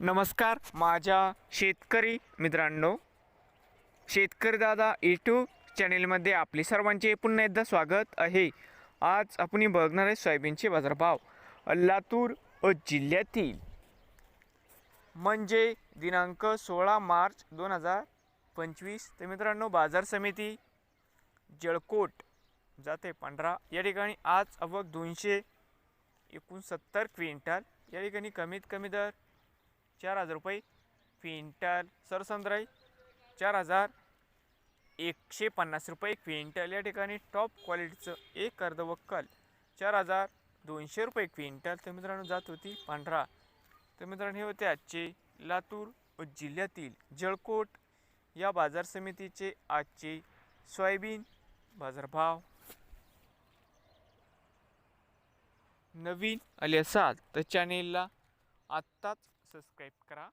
नमस्कार माझ्या शेतकरी मित्रांनो शेतकरी दादा यूट्यूब चॅनेलमध्ये आपले सर्वांचे पुन्हा एकदा स्वागत आहे. आज आपण बघणार आहे सोयाबीनचे बाजारभाव लातूर जिल्ह्यातील. म्हणजे दिनांक सोळा मार्च दोन हजार पंचवीस. तर मित्रांनो बाजार समिती जळकोट जाते पांढरा. या ठिकाणी आज अवघ दोनशे एकोणसत्तर क्विंटल. या ठिकाणी कमीत कमी दर चार हजार रुपये. क्विंटल सरसंद्राई चार हजार. एकशे पन्नास रुपये. क्विंटल या ठिकाणी टॉप क्वालिटीचं एक अर्धवक्कल चार हजार दोनशे रुपये. क्विंटल तर मित्रांनो जात होती पांढरा. तर मित्रांनो हे होते आजचे लातूर जिल्ह्यातील जळकोट या बाजार समितीचे आजचे सोयाबीन बाजारभाव. नवीन आले असाल तर चॅनेलला आत्ताच सबस्क्राईब करा.